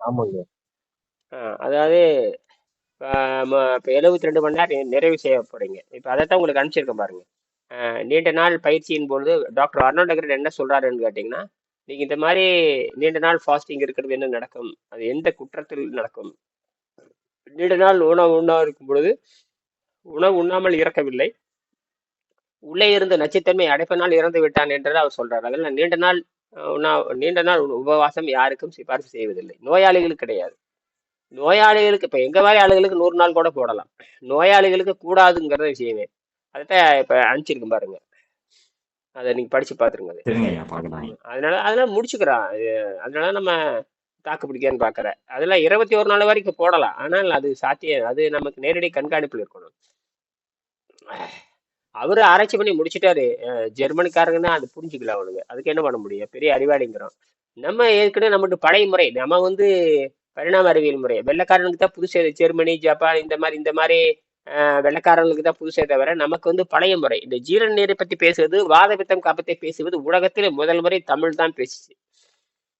ஆமாங்க. ஆ, அதாவது இப்போ எழுபத்தி ரெண்டு மணி நேரம் நிறைவு செய்யப்படுங்க இப்போ அதைத்தான் உங்களுக்கு அனுப்பிச்சிருக்கேன் பாருங்க. நீண்ட நாள் பயிற்சியின் பொழுது டாக்டர் அர்னால்ட் அக்ரட் என்ன சொல்றாருன்னு கேட்டிங்கன்னா நீங்கள் இந்த மாதிரி நீண்ட நாள் ஃபாஸ்டிங் இருக்கிறது என்ன நடக்கும்? அது எந்த குற்றத்தில் நடக்கும்? நீண்ட நாள் உணவு உண்ணா இருக்கும் பொழுது உணவு உண்ணாமல் இறக்கவில்லை. உள்ளே இருந்த நச்சுத்தன்மை அடைப்பனால் இறந்து விட்டான் என்றதை அவர் சொல்றாரு. அதில் நீண்ட நாள் உண்ணா நீண்ட நாள் உபவாசம் யாருக்கும் சிபாரிசு செய்வதில்லை. நோயாளிகளுக்கு கிடையாது. நோயாளிகளுக்கு இப்போ எங்க மாதிரி ஆளுகளுக்கு நூறு நாள் கூட போடலாம். நோயாளிகளுக்கு கூடாதுங்கிறத விஷயமே அதைத்தான் இப்போ அனுப்பிச்சிருக்கு பாருங்க. அதை நீங்க படிச்சு பார்த்துருங்க அது. அதனால அதனால முடிச்சுக்கிறான். அது அதனால நம்ம தாக்கு பிடிக்கன்னு பார்க்குறேன். அதெல்லாம் இருபத்தி ஒரு நாள் வரைக்கும் போடலாம். ஆனால் அது சாத்தியம் அது நமக்கு நேரடி கண்காணிப்பில் இருக்கணும். அவரு ஆராய்ச்சி பண்ணி முடிச்சிட்டாரு. ஜெர்மனிக்காரங்க ஜெர்மனிக்காரங்கன்னா அது புரிஞ்சுக்கல அவனுங்க. அதுக்கு என்ன பண்ண முடியும்? பெரிய அறிவாளிங்கிறோம். நம்ம ஏற்கனவே நம்மகிட்ட பழைய முறை நம்ம வந்து பரிணாம அறிவியல் முறை. வெள்ளக்காரனுக்கு தான் புதுசு ஜெர்மனி ஜப்பான் இந்த மாதிரி இந்த மாதிரி அஹ், தான் புதுசே தவிர நமக்கு வந்து பழைய முறை. இந்த ஜீரண நீரை பத்தி பேசுவது வாத பித்தம் காப்பத்தை பேசுவது உலகத்தில் முதல் முறை தமிழ் தான் பேசுச்சு.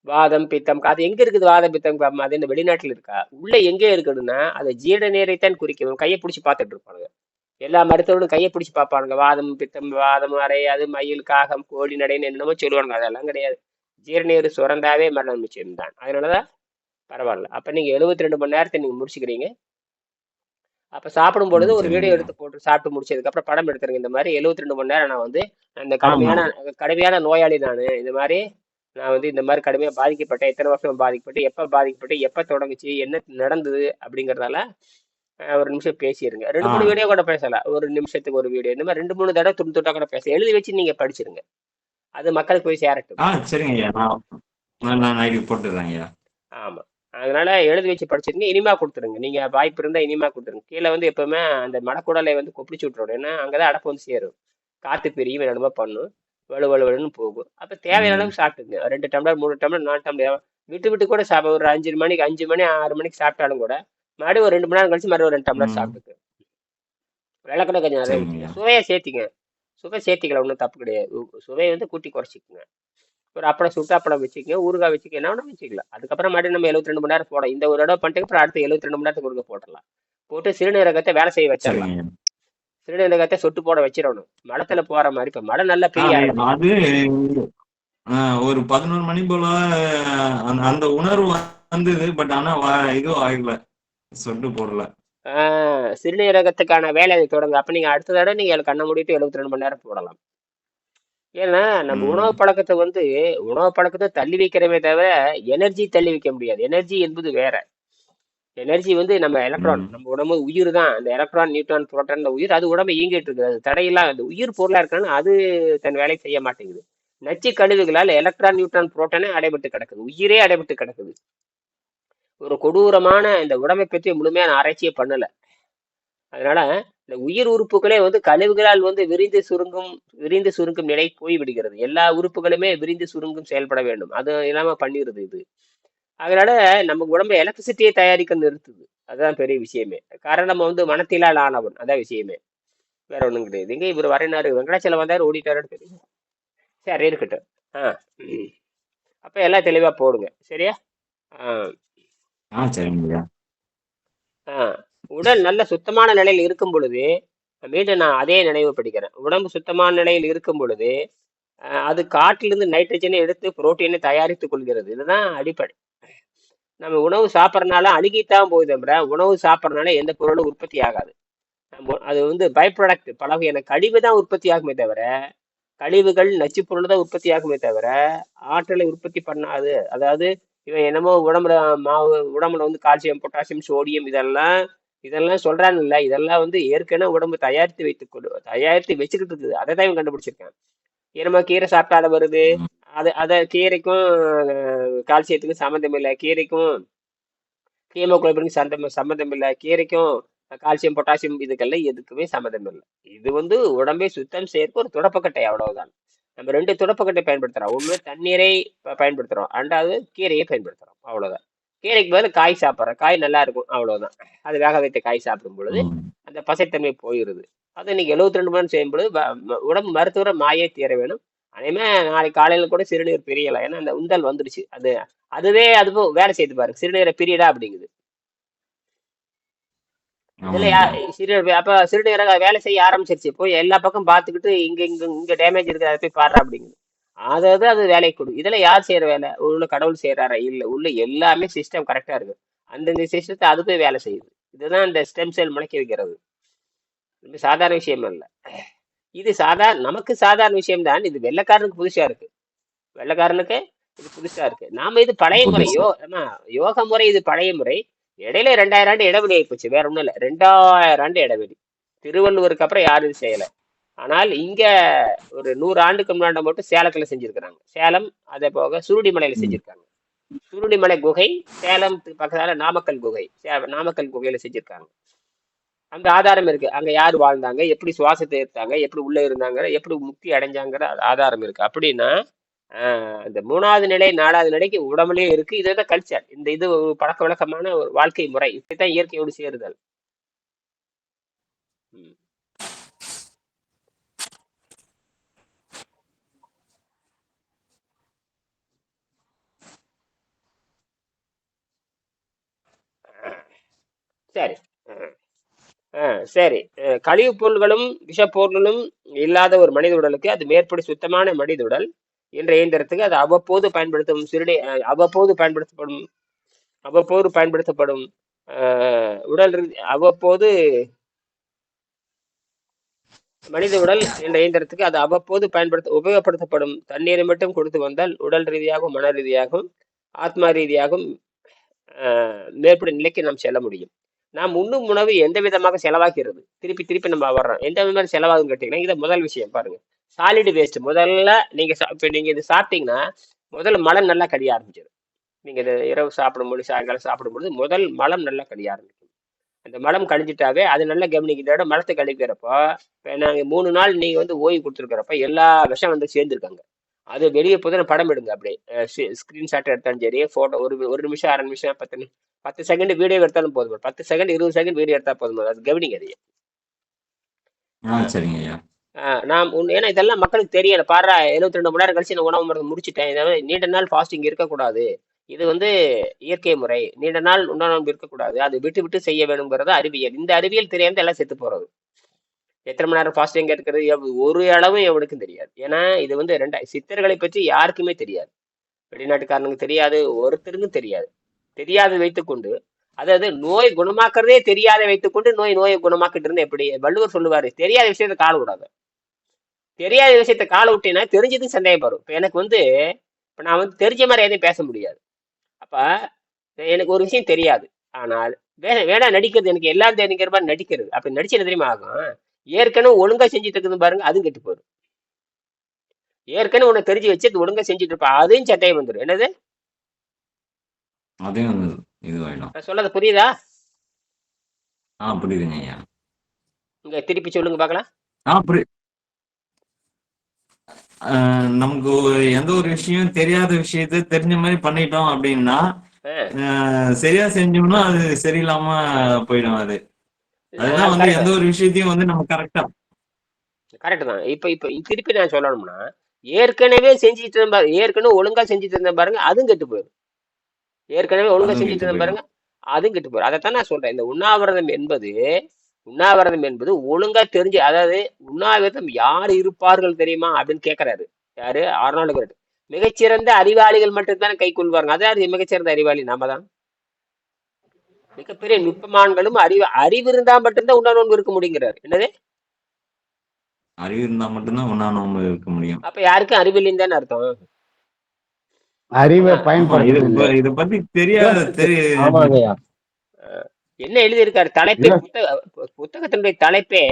வாதம் பித்தம் அது எங்க இருக்குது வாத பித்தம் காப்பம் அது இந்த வெளிநாட்டில் இருக்கா? உள்ள எங்கே இருக்குதுன்னா அது ஜீரண நீரைத்தான் குறிக்கணும் கையை பிடிச்சி பார்த்துட்டு இருப்பாங்க எல்லா மருத்துவர்களும் கையை பிடிச்சி பார்ப்பானுங்க. வாதம் பித்தம் வாதம் அறை அது மயில் காகம் கோழி நடைன்னு என்னமோ சொல்லுவானுங்க. அதெல்லாம் கிடையாது. ஜீரநீர் சுரந்தாவே மரணம் நிச்சயம் தான் அதனாலதான் பரவாயில்ல. அப்ப நீங்க எழுபத்தி ரெண்டு மணி நேரத்தை நீங்க முடிச்சுக்கிறீங்க. அப்ப சாப்பிடும் பொழுது ஒரு வீடியோ எடுத்து போட்டு சாப்பிட்டு முடிச்சதுக்கு அப்புறம் படம் எடுத்துருங்க. இந்த மாதிரி எழுபத்தி ரெண்டு மணி நேரம் நான் வந்து ஆமா கடுமையான கடுமையான நோயாளி நான். இந்த மாதிரி நான் வந்து இந்த மாதிரி கடுமையா பாதிக்கப்பட்டேன். எத்தனை வருஷம் பாதிக்கப்பட்டு எப்ப பாதிக்கப்பட்டு எப்ப தொடங்குச்சு என்ன நடந்தது அப்படிங்கறதால ஒரு நிமிஷம் பேசிடுங்க ரெண்டு மூணு வீடியோ கூட பேசலாம். ஒரு நிமிஷத்துக்கு ஒரு வீடியோ இந்த மாதிரி ரெண்டு மூணு தடவை துண்டு துட்டா கூட பேச எழுதி வச்சு நீங்க படிச்சிருங்க. அது மக்களுக்கு போய் சேரட்டும் சரிங்க ஐயா. ஆமா. அதனால எழுதி வச்சு படிச்சிருங்க. இனிமா கொடுத்துருங்க. நீங்க வாய்ப்பு இருந்தா இனிமா கொடுத்துருங்க. கீழே வந்து எப்பவுமே அந்த மடக்குடலை வந்து கொப்பளிச்சு விட்டுறோம் ஏன்னா அங்கதான் அடப்பு வந்து சேரும். காத்து பிரியும் என்னமோ பண்ணும். வலு வலு வலுன்னு போகும். அப்ப தேவையான அளவுக்கு சாப்பிட்டுங்க. ரெண்டு டம்ளர் மூணு டம்ளர் நாலு டம்ளர். விட்டு விட்டு கூட சாப்பிட ஒரு அஞ்சு மணிக்கு அஞ்சு மணி ஆறு மணிக்கு சாப்பிட்டாலும் கூட மறுபடியும் ஒரு ரெண்டு மணி நேரம் கழிச்சு மறுபடியும் ஒரு ரெண்டு டம்ளர் ம். சாப்பிட்டுக்கு. வெள்ளக்கடை கொஞ்சம் நிறைய ஊற்றிங்க சுவையை சேர்த்திங்க சுவை சேர்த்திக்கலாம் ஒன்றும் தப்பு கிடையாது. சுவையை வந்து கூட்டி குறைச்சிக்கங்க. ஒரு அப்பளம் சுட்டு அப்பளம் வச்சுக்கங்க ஊறுகாய் வச்சுக்க என்ன வச்சுக்கலாம். அதுக்கப்புறம் மறுபடியும் நம்ம எழுபத்தி ரெண்டு மணி நேரம் போட இந்த ஒரு தடவை பண்ணிட்டு அப்புறம் அடுத்த எழுபத்தி ரெண்டு மணி நேரத்துக்கு ஒருக்க போட்டுடலாம். போட்டு சிறுநீரகத்தை வேலை செய்ய வச்சிடலாம். சிறுநீரகத்தை சொட்டு போட வச்சிடணும். மடத்துல போற மாதிரி இப்ப மழை நல்லா ஆரம்பிச்சு அது ஒரு பதினோரு மணி போல அந்த உணர்வு வந்தது பட் ஆனா இதுவும் ஆகல. சொட்டு போடல. சிறுநீரகத்துக்கான வேலையை தொடங்க. அப்ப நீங்க அடுத்த தடவை நீங்க கண்ணை மூடிட்டு எழுபத்தி ரெண்டு மணி நேரம் போடலாம். ஏன்னா நம்ம உணவு பழக்கத்தை வந்து உணவு பழக்கத்தை தள்ளி வைக்கிறமே தவிர எனர்ஜி தள்ளி வைக்க முடியாது. எனர்ஜி என்பது வேற. எனர்ஜி வந்து நம்ம எலக்ட்ரான் நம்ம உடம்பு உயிர் தான். அந்த எலக்ட்ரான் நியூட்ரான் புரோட்டான் உயிர். அது உடம்பு இயங்கிட்டு இருக்குது. அது தடையெல்லாம் அந்த உயிர் பொருளா இருக்கான்னு அது தன் வேலையை செய்ய மாட்டேங்குது. நச்சு கழிவுகளால் எலக்ட்ரான் நியூட்ரான் புரோட்டானே அடைபட்டு கிடக்குது. உயிரே அடைபட்டு கிடக்குது. ஒரு கொடூரமான இந்த உடம்பை பற்றி முழுமையான ஆராய்ச்சியே பண்ணல. அதனால இந்த உயிர் உறுப்புகளே வந்து கழிவுகளால் வந்து விரிந்து சுருங்கும் விரிந்து சுருங்கும் நிலை போய்விடுகிறது. எல்லா உறுப்புகளுமே விரிந்து சுருங்கும் செயல்பட வேண்டும். அது இல்லாம பண்ணிடுது இது. அதனால நம்ம உடம்பு எலக்ட்ரிசிட்டியை தயாரிக்க நிறுத்துது. அதுதான் பெரிய விஷயமே. காரணம் நம்ம வந்து மனத்திலால் ஆனவன். அதான் விஷயமே. வேற ஒண்ணும் கிடையாது. எங்க இவர் வரையினாரு? வெங்கடாச்சலம் வந்தாரு ஓடிட்டாரு தெரியும். சரி இருக்கட்டும். ஆ அப்போ அப்ப எல்லாம் தெளிவா போடுங்க. சரியா? ஆ. ஆ சரிங்க ஐயா. உடல் நல்ல சுத்தமான நிலையில் இருக்கும் பொழுது மீண்டும் நான் அதே நினைவுபடுகிறேன் உடம்பு சுத்தமான நிலையில் இருக்கும் பொழுது அது காற்றிலிருந்து நைட்ரஜனை எடுத்து புரோட்டீனை தயாரித்துக் கொள்கிறது. இதுதான் அடிப்படை. நம்ம உணவு சாப்பிட்றதுனால அழுகித்தான் போகுது தவிர உணவு சாப்பிட்றதுனால எந்த பொருளும் உற்பத்தி ஆகாது. நம்ம அது வந்து பை ப்ராடக்ட் பல வகையான கழிவு தான் உற்பத்தி ஆகுமே தவிர கழிவுகள் நச்சு பொருள் தான் உற்பத்தி ஆகுமே தவிர ஆற்றலை உற்பத்தி பண்ணாது. அதாவது இவன் என்னமோ உடம்புல மாவு உடம்புல வந்து கால்சியம் பொட்டாசியம் சோடியம் இதெல்லாம் இதெல்லாம் சொல்றான்னு இல்ல இதெல்லாம் வந்து ஏற்கனவே உடம்பு தயாரித்து கொண்டு தயாரித்து வச்சுக்கிட்டு இருக்குது. அதை தான் இவன் கண்டுபிடிச்சிருக்கான். என்னமோ கீரை சாப்பிட்டால வருது. அது அதை கீரைக்கும் கால்சியத்துக்கும் சம்மந்தம் இல்லை. கீரைக்கும் ஹீமோகுளோபினுக்கு சந்தம் சம்மந்தம் இல்லை. கீரைக்கும் கால்சியம் பொட்டாசியம் இதுக்கெல்லாம் எதுக்குமே சம்மந்தம் இல்லை. இது வந்து உடம்பை சுத்தம் செய்யறதுக்கு ஒரு துடப்பக்கட்டை அவ்வளவுதான். நம்ம ரெண்டு துடப்பக்கட்டை பயன்படுத்துறோம். ஒண்ணு தண்ணீரை ப- பயன்படுத்துறோம். ரெண்டாவது கீரையை பயன்படுத்துறோம். அவ்வளவுதான். கீரைக்கு பதில் காய் சாப்பிட்றோம். காய் நல்லா இருக்கும். அவ்வளவுதான். அது வேக வைத்த காய் சாப்பிடும் பொழுது அந்த பசைத்தன்மை போயிடுது அது இன்னைக்கு எழுபத்தி ரெண்டு மணி செய்யும் பொழுது உடம்பு மருத்துவரை மாயே தீர வேணும் அதேமே நாளைக்கு காலையில கூட சிறுநீர் பிரியலாம் ஏன்னா அந்த உந்தல் வந்துடுச்சு. அது அதுவே அதுவும் வேலை செய்து பாருங்க. சிறுநீரை பிரியடா அப்படிங்குது. இதுல அப்ப சிறுநீரக வேலை செய்ய ஆரம்பிச்சிருச்சு. போய் எல்லா பக்கம் பார்த்துக்கிட்டு இங்க இங்க இங்க டேமேஜ் இருக்கு அதை போய் பாடுறா அப்படிங்குது. அதாவது அது வேலையை கொடு. இதுல யார் செய்யற வேலை? உள்ள கடவுள் செய்யறாரா? இல்ல. உள்ள எல்லாமே சிஸ்டம் கரெக்டா இருக்கு. அந்தந்த சிஸ்டத்தை அது போய் வேலை செய்யுது. இதுதான் இந்த ஸ்டெம் செல் முளைக்க வைக்கிறது. சாதாரண விஷயம் அல்ல. இது சாதாரண நமக்கு சாதாரண விஷயம் தான். இது வெள்ளைக்காரனுக்கு புதுசா இருக்கு. வெள்ளைக்காரனுக்கு இது புதுசா இருக்கு. நாம இது பழைய முறை புதுசு. யோ ஆமா யோக முறை இது பழைய முறை. இடையில ரெண்டாயிரம் ஆண்டு இடைவெளி ஆயிப்போச்சு வேற ஒண்ணும் இல்ல. ரெண்டாயிரம் ஆண்டு இடைவெளி. திருவள்ளுவருக்கு அப்புறம் யாரும் செய்யல. ஆனால் இங்க ஒரு நூறு ஆண்டுக்கு முன்னாடி மட்டும் சேலத்துல செஞ்சிருக்கிறாங்க. சேலம் அதே போக சுருடிமலையில. செஞ்சிருக்காங்க. சுருடிமலை குகை சேலம் பக்கத்தால நாமக்கல் குகை. சே- நாமக்கல் குகையில செஞ்சிருக்காங்க. அந்த ஆதாரம் இருக்கு. அங்க யார் வாழ்ந்தாங்க? எப்படி சுவாசத்தை எடுத்தாங்க எப்படி உள்ள இருந்தாங்க? எப்படி முக்தி அடைஞ்சாங்கிற ஆதாரம் இருக்கு. அப்படின்னா இந்த மூணாவது நிலை நாலாவது நிலைக்கு உடம்புலயே இருக்கு. இதுதான் கல்ச்சர் இந்த இது ஒரு பழக்க வழக்கமான ஒரு வாழ்க்கை முறை. இப்படித்தான் இயற்கையோடு சேருதல். சரி. ஆஹ் ஆஹ் சரி. கழிவுப் பொருள்களும் விஷப்பொருள்களும் இல்லாத ஒரு மனித உடலுக்கு அது மேற்படி சுத்தமான மனித உடல். என்ற இயந்திரத்துக்கு அது அவ்வப்போது பயன்படுத்தும் சிறுநீ அவ்வப்போது பயன்படுத்தப்படும் அவ்வப்போது பயன்படுத்தப்படும் ஆஹ் உடல் ரீதி- அவ்வப்போது மனித உடல் என்ற இயந்திரத்துக்கு அது அவ்வப்போது பயன்படுத்த உபயோகப்படுத்தப்படும் தண்ணீரை மட்டும் கொடுத்து வந்தால் உடல் ரீதியாகவும் மன ரீதியாகவும் ஆத்மா ரீதியாகவும் ஆஹ் மேற்படி நிலைக்கு நாம் செல்ல முடியும். நாம் உண்ணும் உணவு எந்த விதமாக செலவாகிறது? திருப்பி திருப்பி நம்ம வர்றோம். எந்த மாதிரி செலவாகும் கேட்டீங்கன்னா இதை முதல் விஷயம் பாருங்க. சாலிட் வேஸ்ட் முதல்ல நீங்க இப்போ நீங்க இது சாப்பிட்டீங்கன்னா முதல்ல மலம் நல்லா கடிய ஆரம்பிச்சிடும் நீங்க இது இரவு சாப்பிடும்போது சாயங்காலம் சாப்பிடும்போது முதல் மலம் நல்லா கடிய ஆரம்பிக்கும். அந்த மலம் கழிஞ்சிட்டாவே அது நல்லா கவனிக்கிறத மலத்தை கழிக்கிறப்போ இப்போ நாங்கள் மூணு நாள் நீங்க வந்து ஓய்வு கொடுத்துருக்கிறப்ப எல்லா விஷயம் வந்து சேர்ந்துருக்காங்க. அது வெளியே போதும் படம் எடுங்க அப்படியே. ஸ்க்ரீன்ஷாட் எடுத்தாலும் சரி போட்டோ ஒரு ஒரு நிமிஷம் அரை நிமிஷம் பத்து பத்து செகண்ட் வீடியோ எடுத்தாலும் போதும். பத்து செகண்ட் இருபது செகண்ட் வீடியோ எடுத்தா போதும். அது கவனிங்க அதையே. ஆ சரிங்க ஐயா. நாம் ஏன்னா இதெல்லாம் மக்களுக்கு தெரியல பாரு எழுபத்தி ரெண்டு மணி நேரம் கழிச்சு நான் உணவு மருந்து முடிச்சிட்டேன். இதெல்லாம் நீண்ட நாள் ஃபாஸ்டிங் இருக்கக்கூடாது. இது வந்து இயற்கை முறை. நீண்ட நாள் உணவு இருக்கக்கூடாது. அது விட்டு விட்டு செய்ய வேணுங்கிறது அறிவியல். இந்த அறிவியல் தெரியாமல் எல்லாம் செத்து போறது. எத்தனை மணி நேரம் ஃபாஸ்டிங் இருக்கிறது ஒரு அளவும் எவனுக்கும் தெரியாது. ஏன்னா இது வந்து ரெண்டா சித்தர்களை பற்றி யாருக்குமே தெரியாது. வெளிநாட்டுக்காரனுக்கு தெரியாது ஒருத்தருக்கும் தெரியாது. தெரியாது வைத்துக்கொண்டு அதாவது நோய் குணமாக்குறதே தெரியாத வைத்துக்கொண்டு நோய் நோயை குணமாக்கிட்டு இருந்தா எப்படி? வள்ளுவர் சொல்லுவாரு தெரியாத விஷயத்த கால தெரியாத விஷயத்த கால விட்டேன்னா தெரிஞ்சதும் சந்தேகம் வரும் இப்போ எனக்கு வந்து இப்போ நான் வந்து தெரிஞ்ச மாதிரி எதையும் பேச முடியாது. அப்ப எனக்கு ஒரு விஷயம் தெரியாது. ஆனால் வே வேணா நடிக்கிறது எனக்கு எல்லாம் தெரிஞ்சுக்கிற மாதிரி நடிக்கிறது. அப்படி நடிச்சு என்ன தெரியுமா ஆகும்? ஏற்கனவே ஒழுங்கா செஞ்சுட்டு இருக்குது பாருங்க அதுவும் கெட்டு போயிடும். ஏற்கனவே உனக்கு தெரிஞ்சு வச்சு ஒழுங்கா செஞ்சுட்டு இருப்பா அதையும் சட்டையை வந்துடும் என்னது? அதையும் சொல்லது புரியுதா? ஆ புரியுதுங்க ஐயா. இங்க திருப்பி சொல்லுங்க பார்க்கலாம். ஆ புரி ஆஹ் நமக்கு ஒரு எந்த ஒரு விஷயம் தெரியாத விஷயத்த தெரிஞ்ச மாதிரி பண்ணிட்டோம் அப்படின்னா சரியா செஞ்சோம்னா அது சரியில்லாம போயிடும் அது. அதெல்லாம் வந்து எந்த ஒரு விஷயத்தையும் வந்து நம்ம கரெக்டா கரெக்ட் தான். இப்ப இப்ப திருப்பி நான் சொல்லணும்னா ஏற்கனவே செஞ்சுட்டு இருந்த ஏற்கனவே ஒழுங்கா செஞ்சுட்டு இருந்த பாருங்க அதுவும் கெட்டு போயிடும். ஏற்கனவே ஒழுங்கா செஞ்சுட்டு கெட்டு இருந்த பாருங்க அதுவும் கெட்டு போயிடும். அதைத்தான் நான் சொல்றேன். இந்த உண்ணாவிரதம் என்பது உண்ணாவிரதம் என்பது ஒழுங்கா தெரிஞ்சு அதாவது உண்ணாவிரதம் யார் இருப்பார்கள் தெரியுமா அப்படின்னு கேக்குறாரு. யாரு? ஆர்னால்டு மிகச்சிறந்த அறிவாளிகள் மட்டும்தான் கை கொள்வாங்க. அதாவது மிகச்சிறந்த அறிவாளி நாம தான் மிகப்பெரிய நுட்பமான்களும் அறிவு அறிவு இருந்தா மட்டும்தான் உண்ணா நோன்பு இருக்க முடியுங்கிறாரு. என்னது? அறிவு இருந்தா மட்டும்தான் ஒன்னா நோம்பு இருக்க முடியும். அப்ப யாருக்கும் அறிவில்லைன்னு தானே அர்த்தம்? அறிவை ஆமா, இது பத்தி தெரியாத தெரிய ஆமாங்கய்யா. என்ன எழுதியிருக்காரு? தலைப்பே புத்தக புத்தகத்தினுடைய தலைப்பே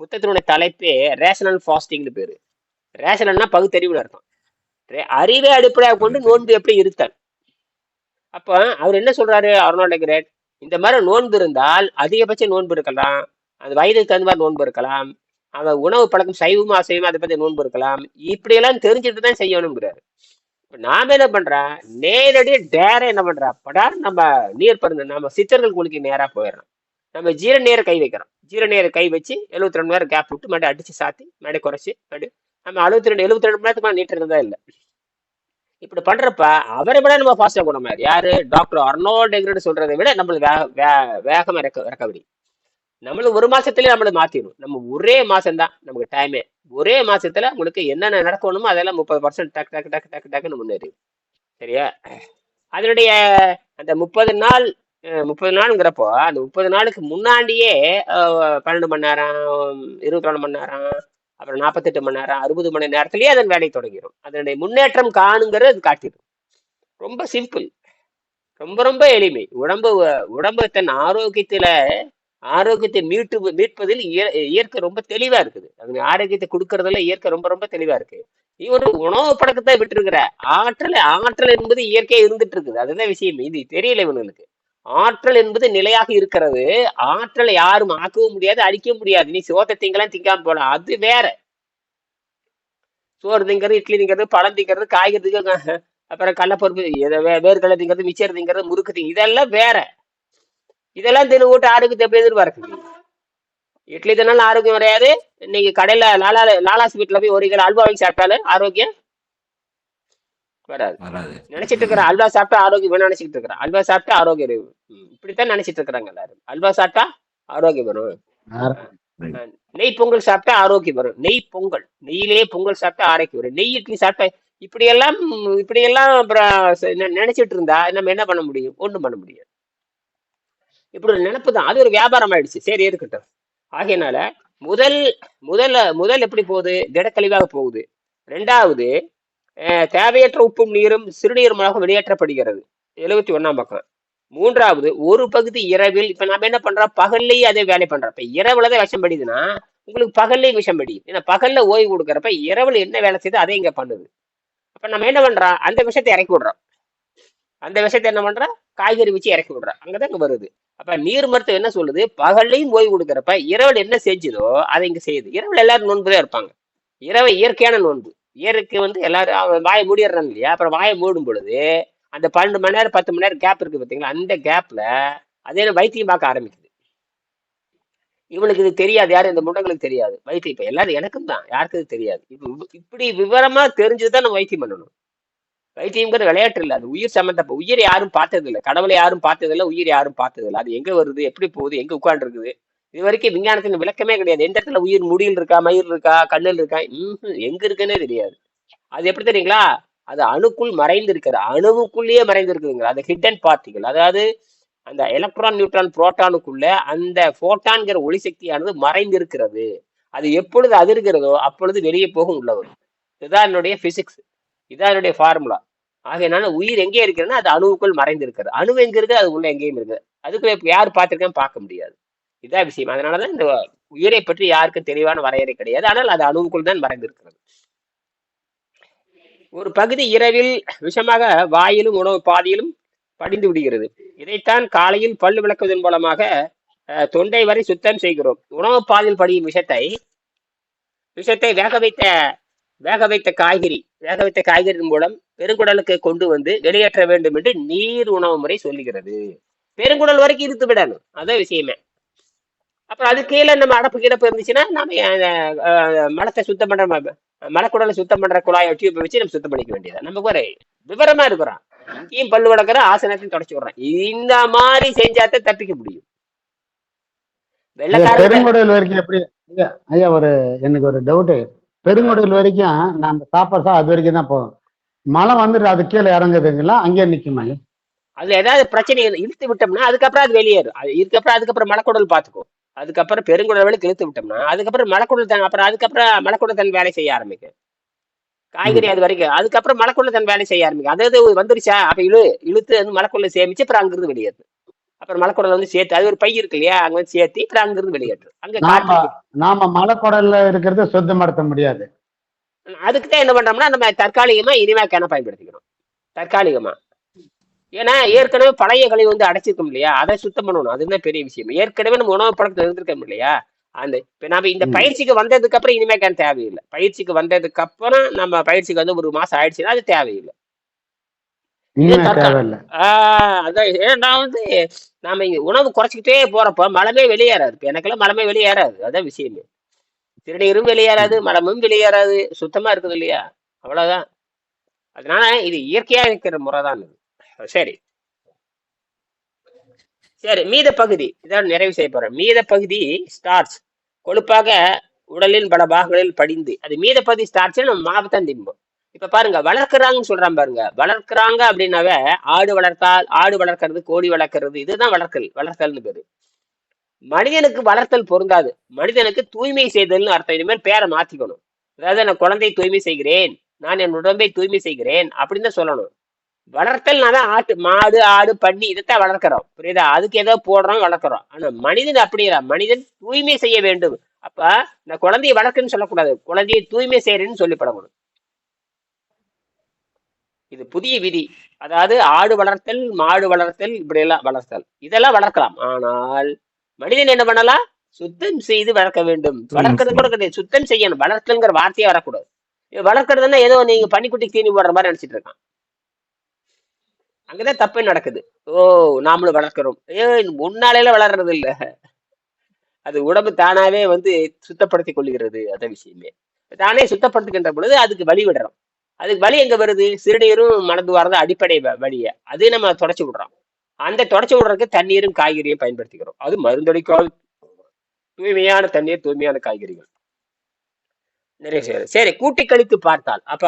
புத்தகத்தினுடைய தலைப்பே ரேஷனல் ஃபாஸ்டிங்னு பேரு. ரேஷனல்னா பகுத்தறிவுன்னு அர்த்தம். அறிவை அடிப்படையாக கொண்டு நோன்பு எப்படி இருத்தல்? அப்ப அவர் என்ன சொல்றாரு அருணாட கிரேட் இந்த மாதிரி நோன்பு இருந்தால் அதிகபட்ச நோன்பு இருக்கலாம். அந்த வயதுக்கு தகுந்த மாதிரி நோன்பு இருக்கலாம். அவன் உணவு பழக்கம் சைவமா அசைவமா அதை பத்தி நோன்பு இருக்கலாம். இப்படியெல்லாம் தெரிஞ்சுட்டு தான் செய்யணுங்கிறாரு நாம என்ன பண்றோம் நேரடியா டேரா என்ன பண்றா? படார் நம்ம நீர் பருந்து நம்ம சித்தர்கள் குளிக்க நேரா போயிடுறோம் நம்ம ஜீர நேர கை வைக்கிறோம். ஜீர நேர கை வச்சு எழுபத்தி ரெண்டு நேரம் கேப் விட்டு மறுபடியும் அடிச்சு சாத்தி மறுபடியும் குறைச்சி மறுபடியும் நம்ம அறுபத்தி ரெண்டு எழுபத்தி ரெண்டு மணி நேரத்துக்கு நீட்டு நீட்டுறதா இல்லை. இப்படி பண்றப்ப அவரை விட நம்ம ஃபாஸ்டா போனோம் யாரு? டாக்டர் அர்னோ டெக்ரேட் சொல்றதை விட நம்மளுக்கு வேக வே- வேகமா ரெக்க ரெக்கவரி நம்மள ஒரு மாசத்துலயே நம்மள மாத்திடும் நம்ம ஒரே மாசம் தான் நமக்கு டைமே ஒரே மாசத்துல உங்களுக்கு என்னென்ன நடக்கணுமோ அதெல்லாம் முப்பது பர்சன்ட் டக் டக்கு டக்கு டக்கு டக்குன்னு முன்னேறி சரியா? அதனுடைய அந்த முப்பது நாள் முப்பது நாளுங்கிறப்போ அந்த முப்பது நாளுக்கு முன்னாடியே பன்னெண்டு மணி நேரம் இருபத்தி நாலு மணி நேரம் அப்புறம் நாற்பத்தெட்டு மணி நேரம் அறுபது மணி நேரத்திலேயே அதன் வேலையை தொடங்கிடும். அதனுடைய முன்னேற்றம் காணுங்கிறது அது காட்டிடும். ரொம்ப சிம்பிள் ரொம்ப ரொம்ப எளிமை. உடம்பு உடம்பு தன் ஆரோக்கியத்துல ஆரோக்கியத்தை மீட்டு மீட்பதில் இய- இயற்கை ரொம்ப தெளிவா இருக்குது. அது ஆரோக்கியத்தை கொடுக்கறதுல இயற்கை ரொம்ப ரொம்ப தெளிவா இருக்கு. நீ ஒரு உணவு பழக்கத்தை விட்டு இருக்கிற ஆற்றல் ஆற்றல் என்பது இயற்கையா இருந்துட்டு இருக்குது. அதுதான் விஷயம். இது தெரியல இவனுக்கு ஆற்றல் என்பது நிலையாக இருக்கிறது. ஆற்றலை யாரும் ஆக்கவும் முடியாது அழிக்கவும் முடியாது. நீ சோத்த திங்கலாம் திங்காம போலாம். அது வேற. சோறு திங்கிறது இட்லி திங்கிறது பழம் திங்கிறது காய்கறி திங்க அப்புறம் கடலப்பருப்பு இதை வே- வேர்க்கடலை திங்கிறது மிச்சர் திங்கிறது முறுக்கு திங்க இதெல்லாம் வேற. இதெல்லாம் தின்னு போட்டு ஆரோக்கியத்தை எப்படி எதிர்பார்க்குது இட்லி தினாலும் ஆரோக்கியம் வரையாது இன்னைக்கு கடையில லாலா லாலாஸ் வீட்டுல போய் ஒரு கிலோ அல்வா வாங்கி சாப்பிட்டாலும் ஆரோக்கியம் வராது. நினைச்சிட்டு இருக்கிற அல்வா சாப்பிட்டா ஆரோக்கியம் நினைச்சிட்டு இருக்கிறேன் அல்வா சாப்பிட்டா ஆரோக்கியம் இப்படித்தான் நினைச்சிட்டு இருக்கிறாங்க எல்லாரும். அல்வா சாப்பிட்டா ஆரோக்கியம் வரும். நெய் பொங்கல் சாப்பிட்டா ஆரோக்கியம் வரும். நெய் பொங்கல். நெய்யிலேயே பொங்கல் சாப்பிட்டா ஆரோக்கியம் வரும். நெய் இட்லி சாப்பிட்டா இப்படியெல்லாம் இப்படியெல்லாம் அப்புறம் நினைச்சிட்டு இருந்தா நம்ம என்ன பண்ண முடியும்? ஒண்ணும் பண்ண முடியாது. இப்படி ஒரு நினைப்பு தான். அது ஒரு வியாபாரம் ஆயிடுச்சு. சரி இருக்கட்டும் ஆகையினால முதல் முதல்ல முதல் எப்படி போகுது? திடக்கழிவாக போகுது. ரெண்டாவது அஹ், தேவையற்ற உப்பும் நீரும் சிறுநீருமாக வெளியேற்றப்படுகிறது. எழுபத்தி ஒண்ணாம் பக்கம். மூன்றாவது ஒரு பகுதி இரவில் இப்ப நம்ம என்ன பண்றோம்? பகல்லையே அதே வேலை பண்றோம். இப்ப இரவுல தான் விஷம் படியுதுன்னா உங்களுக்கு பகல்லையும் விஷம் படி. ஏன்னா பகல்ல ஓய்வு கொடுக்கறப்ப இரவுல என்ன வேலை செய்யுது அதை இங்க பண்ணுது. அப்ப நம்ம என்ன பண்றோம்? அந்த விஷயத்தை இறக்கி விடுறோம். அந்த விஷயத்தை என்ன பண்றோம்? காய்கறி வச்சு இறக்கி விடுறா அங்கதான் இங்க வருது. அப்ப நீர் மருத்துவம் என்ன சொல்லுது? பகல்லையும் ஓய்வு கொடுக்குறப்ப இரவில் என்ன செஞ்சுதோ அதை இங்க செய்யுது. இரவுல எல்லாரும் நோன்பு தான் இருப்பாங்க. இரவு இயற்கையான நோன்பு. இயற்கை வந்து எல்லாரும் அவன் வாயை மூடிடுறாங்க இல்லையா? அப்புறம் வாயை மூடும் பொழுது அந்த பன்னெண்டு மணி நேரம் பத்து மணி நேரம் கேப் இருக்கு பார்த்தீங்களா அந்த கேப்ல அதே வைத்தியம் பார்க்க ஆரம்பிக்குது. இவனுக்கு இது தெரியாது. யாரும் இந்த முண்டங்களுக்கு தெரியாது. வைத்தியம் இப்ப எல்லாரும் எனக்கும் தான். யாருக்கு இது தெரியாது. இப்ப இப்படி விவரமா தெரிஞ்சுதான் நம்ம வைத்தியம் பண்ணணும். வைத்தியம்ங்கிறது விளையாட்டு இல்லை அது உயிர் சம்மந்தப்ப உயிர் யாரும் பார்த்ததில்லை. கடவுளை யாரும் பார்த்ததில்லை உயிர் யாரும் பார்த்ததில்லை. அது எங்க வருது எப்படி போகுது எங்க உட்காந்துருக்குது இது வரைக்கும் விஞ்ஞானத்தின் விளக்கமே கிடையாது. எந்த இடத்துல உயிர் முடியில் இருக்கா மயில் இருக்கா கண்ணில் இருக்கா? ம்ஹும், எங்க இருக்குன்னே தெரியாது. அது எப்படி தெரியுங்களா? அது அணுக்குள் மறைந்து இருக்கிறது அணுவுக்குள்ளேயே மறைந்து இருக்குதுங்க அது ஹிடன் பார்ட்டிகள் அதாவது அந்த எலக்ட்ரான் நியூட்ரான் புரோட்டானுக்குள்ள அந்த போட்டான்கிற ஒளி சக்தியானது மறைந்து இருக்கிறது அது எப்பொழுது அதிர்கிறதோ அப்பொழுது வெளியே போகும் உள்ளவர். இதுதான் என்னுடைய பிசிக்ஸ் இதான் என்னுடைய ஃபார்முலா ஆகையினால உயிர் எங்கே இருக்கிறதுனா அது அணுவுக்குள் மறைந்து இருக்கிறது அணு எங்க இருக்குது? அது உள்ள எங்கேயும் இருக்குது. அதுக்குள்ள இப்போ யார் பார்த்துருக்கான்னு பார்க்க முடியாது. இதான் விஷயம். அதனாலதான் இந்த உயிரை பற்றி யாருக்கும் தெளிவான வரையறை கிடையாது. ஆனால் அது அணுவுக்குள் தான் மறைந்து இருக்கிறது ஒரு பகுதி இரவில் விஷமாக வாயிலும் உணவு பாதியிலும் படிந்து விடுகிறது. இதைத்தான் காலையில் பல் விளக்குவதன் மூலமாக அஹ், தொண்டை வரை சுத்தம் செய்கிறோம். உணவு பாதியில் படியும் விஷத்தை விஷத்தை வேக வைத்த வேக வைத்த காய்கறி வேக வைத்த காய்கறியின் மூலம் பெருங்குடலுக்கு கொண்டு வந்து வெளியேற்ற வேண்டும் என்று நீர் உணவு முறை சொல்லுகிறது. பெருங்குடல் வரைக்கும் இழுத்து விடணும். அதான் விஷயமே. அப்புறம் அது கீழே நம்ம அடப்பு கிடப்பு இருந்துச்சுன்னா நம்ம மலத்தை சுத்தம் பண்ற மலக்குடலை சுத்தம் பண்ற குழாயை டியூப் வச்சு நம்ம சுத்தம் பண்ணிக்க வேண்டியது நம்ம ஒரு விவரமா இருக்கிறோம். இங்கேயும் பல்லு வளர்க்குறோம் ஆசனத்தையும் தொடச்சு விடுறோம். இந்த மாதிரி செஞ்சாதான் தப்பிக்க முடியும். ஐயா வெள்ளக்காரங்க பெருங்குடல் வரைக்கும் எப்படி ஐயா ஒரு எனக்கு ஒரு டவுட்டு பெருங்குடல் வரைக்கும் நான் சாப்பாடு அது வரைக்கும் தான் போகும் மழை வந்துட்டு அது கீழே இறங்குதுங்களா அங்கேயே நிக்குமா? அதுல ஏதாவது பிரச்சனை இழுத்து விட்டோம்னா அதுக்கப்புறம் அது வெளியேறும். அது இதுக்கப்புறம் அதுக்கப்புறம் மலக்குடல் பார்த்துக்கும் அதுக்கப்புறம் பெருங்குடல் வரைக்கும் இழுத்து விட்டோம்னா அதுக்கப்புறம் மலக்குடல் தன் அப்புறம் அதுக்கப்புறம் மலக்குடல் தன் வேலை செய்ய ஆரம்பிக்கும். காய்கறி அது வரைக்கும். அதுக்கப்புறம் மலக்குடல் தன் வேலை செய்ய ஆரம்பிக்கும். அதாவது வந்துருச்சா அப்ப இழு இழுத்து வந்து மலக்குடல சேமிச்சு அப்புறம் அங்கிருந்து வெளியேறும் அப்புறம் மலக்குடல் வந்து சேர்த்து அது ஒரு பை இருக்கு இல்லையா? அங்க வந்து சேர்த்து அப்புறம் அங்கிருந்து வெளியேற்றும் அங்க நாம மலைக்குடல்ல இருக்கிறத சுத்தப்படுத்த முடியாது. அதுக்கு தான் என்ன பண்றோம்னா நம்ம தற்காலிகமா இனிமே கேன பயன்படுத்திக்கிறோம் தற்காலிகமா. ஏன்னா ஏற்கனவே பழைய கழிவு வந்து அடைச்சிருக்கோம் இல்லையா? அதை சுத்தம் பண்ணணும். அதுதான் பெரிய விஷயம். ஏற்கனவே நம்ம உணவு பழக்கத்தில் இருந்திருக்கோம் இல்லையா? அந்த இப்ப நம்ம இந்த. பயிற்சிக்கு வந்ததுக்கு அப்புறம் இனிமே தேவையில்லை. பயிற்சிக்கு வந்ததுக்கு அப்புறம் நம்ம பயிற்சிக்கு வந்து ஒரு மாசம் ஆயிடுச்சுன்னா அது தேவையில்லை. தேவையில்லை. ஆஹ் அதான் ஏன் நான் வந்து நாம இங்க உணவு குறைச்சிக்கிட்டே போறப்ப மலமே வெளியேறாது. இப்ப எனக்கெல்லாம் மலமே வெளியேறாது. அதான் விஷயமே. திருநீரும் வெளியேறாது மலமும் வெளியேறாது. சுத்தமா இருக்குது இல்லையா? அவ்வளவுதான். அதனால இது இயற்கையா இருக்கிற முறை தான் இது சரி. சரி மீத பகுதி. இதான் நிறைவு செய்ய போறேன். மீத பகுதி ஸ்டார்ச் கொழுப்பாக உடலின் பல பாகங்களில் படிந்து. அது மீத பகுதி ஸ்டார்ச் நம்ம மாவுத்தான் திம்போம். இப்ப பாருங்க வளர்க்குறாங்கன்னு சொல்றான் பாருங்க. வளர்க்குறாங்க அப்படின்னாவே ஆடு வளர்த்தால் ஆடு வளர்க்கறது கோழி வளர்க்கறது இதுதான் வளர்க்கல் வளர்த்தல்னு பேரு. மனிதனுக்கு வளர்த்தல் பொருந்தாது. மனிதனுக்கு தூய்மை செய்தல்னு அர்த்தம். இனிமேல் பேரை மாத்திக்கணும். அதாவது நான் குழந்தை தூய்மை செய்கிறேன் நான் என் உடம்பை தூய்மை செய்கிறேன் அப்படின்னு தான் சொல்லணும். வளர்த்தல்னா தான் ஆட்டு மாடு ஆடு பண்ணி இதைத்தான் வளர்க்குறோம். புரியுதா? அதுக்கு ஏதோ போடுறோம் வளர்க்குறோம். ஆனா மனிதன் அப்படி மனிதன் தூய்மை செய்ய வேண்டும். அப்ப இந்த குழந்தையை வளர்க்குன்னு சொல்லக்கூடாது. குழந்தையை தூய்மை செய்யறேன்னு சொல்லிப்படணும் இது புதிய விதி. அதாவது ஆடு வளர்த்தல் மாடு வளர்த்தல் இப்படி எல்லாம் வளர்த்தல். இதெல்லாம் வளர்க்கலாம். ஆனால் மனிதன் என்ன பண்ணலாம்? சுத்தம் செய்து வளர்க்க வேண்டும். வளர்க்கறது கூட கிடையாது. சுத்தம் செய்யணும். வளர்த்தல்ங்கிற வார்த்தையே வரக்கூடாது. வளர்க்கறதுன்னா ஏதோ நீங்க பன்னிக்குட்டிக்கு தீனி போடுற மாதிரி நினைச்சிட்டு இருக்கான். அங்கதான் தப்பு நடக்குது. ஓ நாமளும் வளர்க்கிறோம். ஏ முன்னாலேல வளர்றது இல்ல. அது உடம்பு தானாவே வந்து சுத்தப்படுத்தி கொள்கிறது அத விஷயமே. தானே சுத்தப்படுத்துகின்ற பொழுது அதுக்கு வழி விடுறோம் அதுக்கு வழி எங்க வருது? சிறுநீரும் மணந்து வரது அடிப்படை வ- வழிய அது நம்ம தொடச்சி விடுறோம். அந்த தொடச்சி விடுறதுக்கு தண்ணீரும் காய்கறியும் பயன்படுத்திக்கிறோம். அது மருந்தடிக்கால் தூய்மையான தண்ணீர் தூய்மையான காய்கறிகள். நிறைய செய்யுது சரி கூட்டி கழித்து பார்த்தால். அப்ப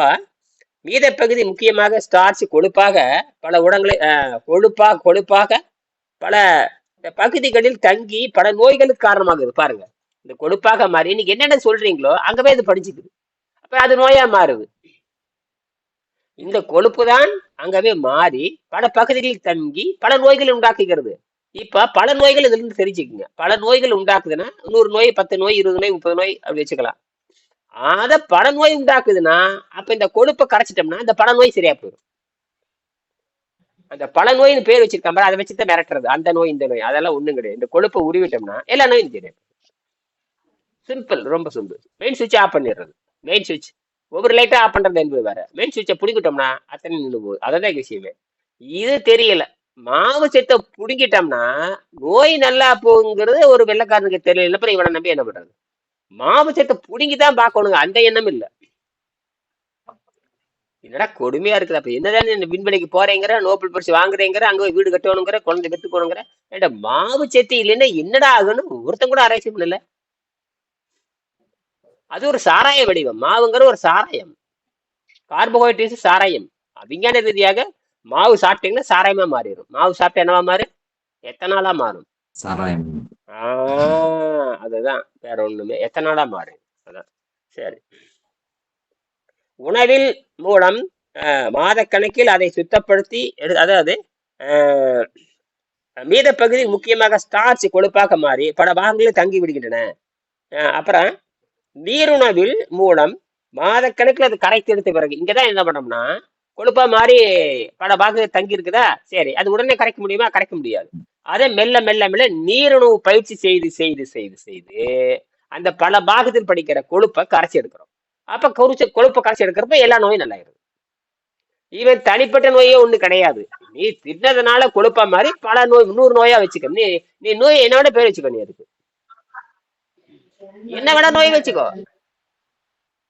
மீத பகுதி முக்கியமாக ஸ்டார்ச் கொழுப்பாக பல உடங்களை கொழுப்பாக கொழுப்பாக பல பகுதிகளில் தங்கி பல நோய்களுக்கு காரணமாகுது பாருங்க. இந்த கொழுப்பாக மாறி இன்னைக்கு என்னென்ன சொல்றீங்களோ அங்கவே இது படிச்சுக்குது அப்ப அது நோயா மாறுது. இந்த கொழுப்பு தான் அங்கவே மாறி பல பகுதிகளில் தங்கி பல நோய்களை உண்டாக்குகிறது. இப்ப பல நோய்கள் இதுல இருந்து தெரிஞ்சுக்குங்க. பல நோய்கள் உண்டாக்குதுன்னா நூறு நோய் பத்து நோய் இருபது நோய் முப்பது நோய் அப்படி வச்சுக்கலாம். அத பல நோய் உண்டாக்குதுன்னா அப்ப இந்த கொழுப்பை கரைச்சிட்டோம்னா இந்த பல நோய் சரியா போயிடும். அந்த பல நோய்னு பேர் வச்சிருக்காம அதை வச்சுதான் மிரட்டுறது. அந்த நோய் இந்த நோய் அதெல்லாம் ஒண்ணும் கிடையாது. இந்த கொழுப்பை உருவிட்டோம்னா எல்லா நோயும் தெரியும் சிம்பிள் ரொம்ப சிம்பிள் மெயின் சுவிட்ச் ஆஃப் பண்ணிடுறது. மெயின் சுவிட்ச் ஒவ்வொரு லைட்டா ஆஃப் பண்ணுறது என்பது வேற. மெயின் சுவிட்சை பிடிக்கிட்டோம்னா அத்தனை நின்று போகுது. அதான் விஷயமே இது தெரியல. மாவு சத்தை புடுங்கிட்டோம்னா நோய் நல்லா போகுங்கிறது ஒரு வெள்ளைக்காரனுக்கு தெரியல. அப்புறம் இவனை நம்பி என்ன பண்றது? மாவு சத்தை புடுங்கி தான் பார்க்கணுங்க. அந்த எண்ணம் இல்ல. என்னடா கொடுமையா இருக்குது. அப்ப என்னதான் நீ விண்வெளிக்கு போறேங்கிற நோபல் பரிசு வாங்குறேங்கிற அங்க போய் வீடு கட்டணுங்கிற குழந்தை கத்துக்கணுங்கிற ஏன்டா மாவு சத்து இல்லைன்னா என்னடா ஆகணும் ஒருத்தன் கூட ஆராய்ச்சி பண்ணல. அது ஒரு சாராய வடிவம். மாவுங்கிற ஒரு சாராயம். கார்போஹைட்ரேட்ஸ் சாராயம். விஞ்ஞான ரீதியாக மாவு சாப்பிட்டீங்கன்னா சாராயமா மாறிடும். மாவு சாப்பிட்டா என்னவா மாறு எத்தனாலா மாறும்? சாராயம். ஆஹ் அதுதான். வேற ஒண்ணுமே. எத்தனாலா மாறும்? அதான். சரி. உணவில் மூலம் ஆஹ் மாதக்கணக்கில் அதை சுத்தப்படுத்தி அதாவது ஆஹ் மீத பகுதி முக்கியமாக ஸ்டார்ச் கொழுப்பாக மாறி பல பாகங்களில் தங்கி விடுகின்றன. அப்புறம் நீருணவில் மூலம் மாதக்கணக்கில் அது கரைத்து எடுத்த பிறகு இங்கதான் என்ன பண்ணோம்னா கொழுப்பா மாதிரி பல பாகு தங்கி இருக்குதா சரி அது உடனே கரைக்க முடியுமா? கரைக்க முடியாது. அதை மெல்ல மெல்ல மெல்ல நீருணவு பயிற்சி செய்து செய்து செய்து செய்து அந்த பல பாகத்தில் படிக்கிற கொழுப்பை கரைச்சி எடுக்கிறோம். அப்ப கொறிச்ச கொழுப்பை கரைச்சி எடுக்கிறப்ப எல்லா நோயும் நல்லாயிருது. இவன் தனிப்பட்ட நோயே ஒண்ணு கிடையாது. நீ தின்னதுனால கொழுப்பா மாதிரி பல நோய் நூறு நோயா வச்சுக்க. நீ நீ நோய் என்னோட பேர் வச்சுக்க நீ அதுக்கு. என்ன விட நோய் வச்சுக்கோ.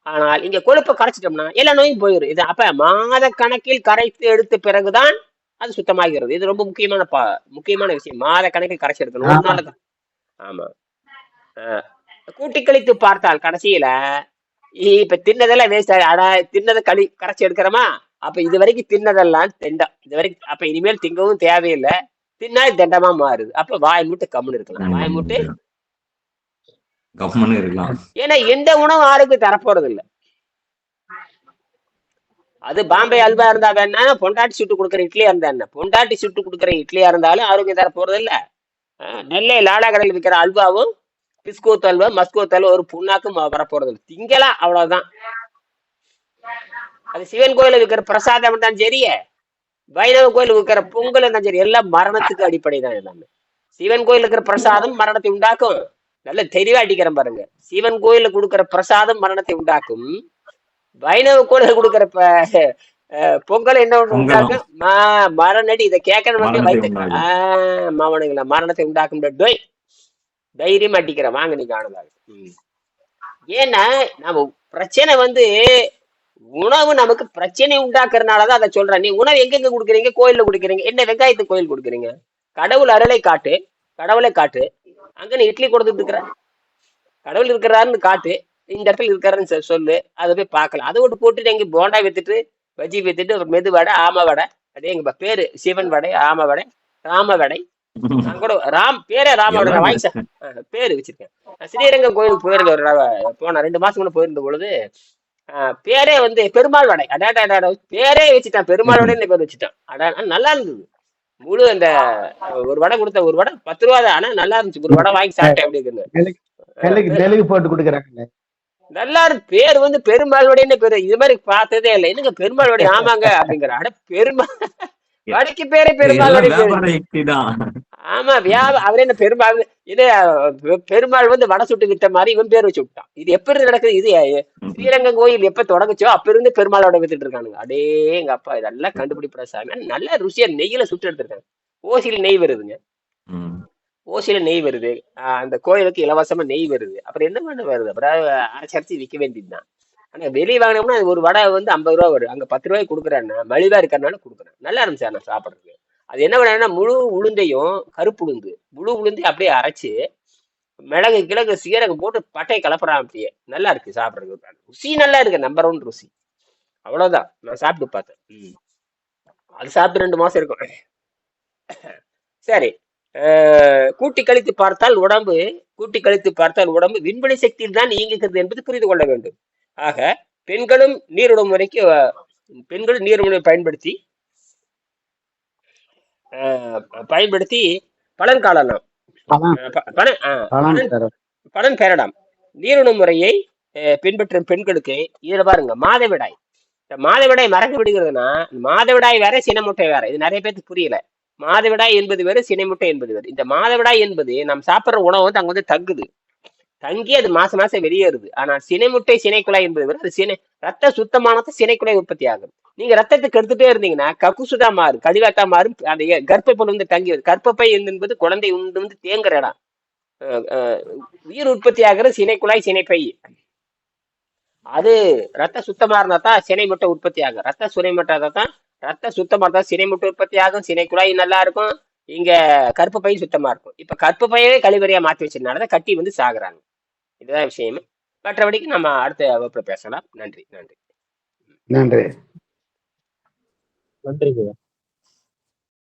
ஆனால் இங்க கொழுப்பை கரைச்சிட்டோம்னா எல்லா நோயும் போயிடும் இது அப்ப மாத கணக்கில் கரைத்து எடுத்த பிறகுதான் அது சுத்தமாகிறது. இது ரொம்ப முக்கியமான பா முக்கியமான விஷயம். மாத கணக்கில் கரைச்சி எடுக்கணும். ஒரு நாள் ஆமா. கூட்டி கழித்து பார்த்தால் கடைசியில இப்ப தின்னதெல்லாம் வேஸ்ட் அடா தின்னதை களி கரைச்சி எடுக்கிறோமா? அப்ப இது வரைக்கும் தின்னதெல்லாம் தெண்டம் இது வரைக்கும் அப்ப இனிமேல் திங்கவும் தேவையில்லை. தின்னா தெண்டமா மாறுது. அப்ப வாய் மூட்டு கம்முன்னு இருக்கலாம். வாய் மூட்டு கவர்மெண்ட் இருக்கலாம். ஏன்னா எந்த உணவும் ஆளுக்கு தரப்போறது இல்ல அது பாம்பே அல்வா இருந்தா வேணா பொண்டாட்டி சுட்டு கொடுக்குற இட்லியா இருந்தா என்ன? பொண்டாட்டி சுட்டு கொடுக்குற இட்லியா இருந்தாலும் ஆரோக்கியம் தர போறது இல்ல நெல்லை லாடா கடையில் விற்கிற அல்வாவும் பிஸ்கோத் அல்வா மஸ்கோத் அல்வா ஒரு புண்ணாக்கும் வரப்போறது இல்லை திங்களா அவ்வளவுதான். அது சிவன் கோயில விற்கிற பிரசாதம் தான் சரி வைணவ கோயில் விற்கிற பொங்கல் இருந்தாலும் சரி எல்லாம் மரணத்துக்கு அடிப்படை தான் எல்லாமே. சிவன் கோயில் இருக்கிற பிரசாதம் மரணத்தை உண்டாக்கும். நல்ல தெளிவா அடிக்கிறேன் பாருங்க. சிவன் கோயில்ல கொடுக்கிற பிரசாதம் மரணத்தை உண்டாக்கும். வைணவ கோயில கொடுக்கிற பொங்கல் என்ன. உண்டாக்கும்? மா- மரணடி. இதை கேட்கணும். ஆஹ் மாவனுங்களா மரணத்தை உண்டாக்கும். டோய் தைரியம் அடிக்கிறேன். வாங்க நீங்க ஆனதாக ஏன்னா நம்ம பிரச்சனை வந்து உணவு நமக்கு பிரச்சனை உண்டாக்குறதுனாலதான் அதை சொல்றேன். நீ உணவு எங்கெங்க கொடுக்குறீங்க? கோயில்ல கொடுக்குறீங்க. என்ன வெங்காயத்துக்கு கோயில் கொடுக்குறீங்க? கடவுள் அருளை காட்டு கடவுளை காட்டு. அங்க நீ இட்லி கொடுத்துட்டு இருக்கிற. கடவுள் இருக்கிறாருன்னு காட்டு. இந்த இடத்துல இருக்காருன்னு சொ- சொல்லு. அதை போய் பார்க்கலாம். அதை விட்டு போட்டுட்டு எங்க போண்டா வித்துட்டு பஜ்ஜி வித்துட்டு ஒரு மெது வடை ஆம வடை. அதே எங்க பேரு சிவன் வடை ஆம வடை ராம வடை. நான் கூட ராம் பேரே ராம வடை நான் வாங்கி சா- ஆ, பேரு வச்சிருக்கேன். ஸ்ரீரங்கம் கோயிலுக்கு போயிருந்த ஒரு போன ரெண்டு மாசம் முன்ன போயிருந்த பொழுது பேரே வந்து பெருமாள் வடை. அடாடா அடாடா பேரே வச்சுட்டான் பெருமாள் வடைன்னு பேர் வச்சுட்டான் அடா நல்லா இருந்தது முழு அந்த ஒரு வடை கொடுத்த ஒரு வடை பத்து ரூபா தான். ஆனா நல்லா இருந்துச்சு. ஒரு வடை வாங்கி சாப்பிட்டேன் அப்படி இருக்குது நெல்லுக்கு நெல்லுக்கு நெல்லுக்கு போட்டு கொடுக்குறாங்க நல்லா இருக்கு. பேர் வந்து பெருமாள் வடைன்னு பேரு? இது மாதிரி பார்த்ததே இல்லை. என்னங்க பெருமாள் வடை ஆமாங்க அப்படிங்கிற. அட பெருமாள் வடைக்கு பேரே பெருமாள் எல்லாம் வடை பேரு. வியாபார யுக்தி தான் ஆமா வியாப அவரே என்ன பெருமாள் இது பெருமாள் வந்து வடை சுட்டு வித்த மாதிரி இவன் பேர் வச்சு விட்டான். இது எப்ப இருந்து நடக்குது? இது அஹ், ஸ்ரீரங்கம் கோயில் எப்ப தொடங்குச்சோ அப்ப இருந்து பெருமாள் வடை வித்துட்டு இருக்கானுங்க. அடே எங்க அப்பா இதெல்லாம் கண்டுபிடிப்பட சாமி. நல்ல ருசியா நெய்யில சுட்டு எடுத்திருக்காங்க. ஓசியில நெய் வருதுங்க. ஓசியில நெய் வருது. ஆஹ் அந்த கோயிலுக்கு இலவசமா நெய் வருது. அப்புறம் என்ன பண்ண வருது? அப்புறம் அரைச்சரிச்சு விற்க வேண்டியதுதான். ஆனா வெளியே வாங்கினோம்னா ஒரு வடை வந்து ஐம்பது ரூபா வரும். அங்க பத்து ரூபாய்க்கு கொடுக்குறேன்னா மலிவா இருக்கிறனால கொடுக்குறேன் நல்லா இருந்துச்சு நான் சாப்பிட்றதுக்கு. அது என்ன பண்ணா முழு உளுந்தையும் கருப்பு உளுந்து. முழு உளுந்தையும் அப்படியே அரைச்சு மிளகு கிழங்கு சீரகம் போட்டு பட்டையை கலப்புறான் அப்படியே. நல்லா இருக்கு சாப்பிட்றதுக்கு ருசி நல்லா இருக்கு நம்பர் ஒன் ருசி. அவ்வளவுதான். நான் சாப்பிட்டு பார்த்தேன். ம். அது சாப்பிட்டு ரெண்டு மாசம் இருக்கும். சரி. கூட்டி கழித்து பார்த்தால் உடம்பு கூட்டி கழித்து பார்த்தால் உடம்பு விண்வெளி சக்தியில் தான் இயங்குகிறது என்பது புரிந்து கொள்ள வேண்டும். ஆக பெண்களும் நீருடும் முறைக்கு பெண்களும் நீர் பயன்படுத்தி பயன்படுத்தி பலன் காணலாம். பலன். பெறலாம். நீருணும் முறையை பின்பற்றும் பெண்களுக்கு இதுல பாருங்க மாதவிடாய். இந்த மாதவிடாய் மறந்து விடுகிறதுனா மாதவிடாய் வேற சினமுட்டை வேற. இது நிறைய பேருக்கு புரியல. மாதவிடாய் என்பது வேறு சினைமுட்டை என்பது வேறு. இந்த மாதவிடாய் என்பது நாம் சாப்பிடுற உணவு வந்து அங்க வந்து தங்குது. தங்கி அது மாசம் மாசம் வெளியேறுது. ஆனா சினைமுட்டை சினைக்குழாய் என்பது வேறு. அது சினை ரத்த சுத்தமானது சினைக்குழாய் உற்பத்தி ஆகும் நீங்க ரத்தத்தை கெடுத்துட்டே இருந்தீங்கன்னா கக்குசுதா மாறும் கழிவாத்தா மாறும் அந்த கர்ப்பப்பை வந்து தங்கி வருது. கர்ப்பப்பை என்பது குழந்தை உண்டு வந்து தேங்குற இடம். உயிர் உற்பத்தி ஆகிற சினைக்குழாய் சினைப்பை அது ரத்த சுத்தமா இருந்தா தான் சினை முட்டை உற்பத்தி ஆகும். ரத்த சுனை முட்டை தான் ரத்த சுத்தமா இருந்தா சினை மட்டும் உற்பத்தி ஆகும். சினை குழாய் நல்லா இருக்கும். இங்க கருப்பு பை சுத்தமா இருக்கும். இப்ப கருப்பு பையவே கழிவறையா மாத்தி வச்சதுனாலதான் கட்டி வந்து சாகுறாங்க. இதுதான் விஷயம். மற்றபடிக்கு நம்ம அடுத்த வகுப்புல பேசலாம். நன்றி நன்றி. நன்றி. நன்றிங்க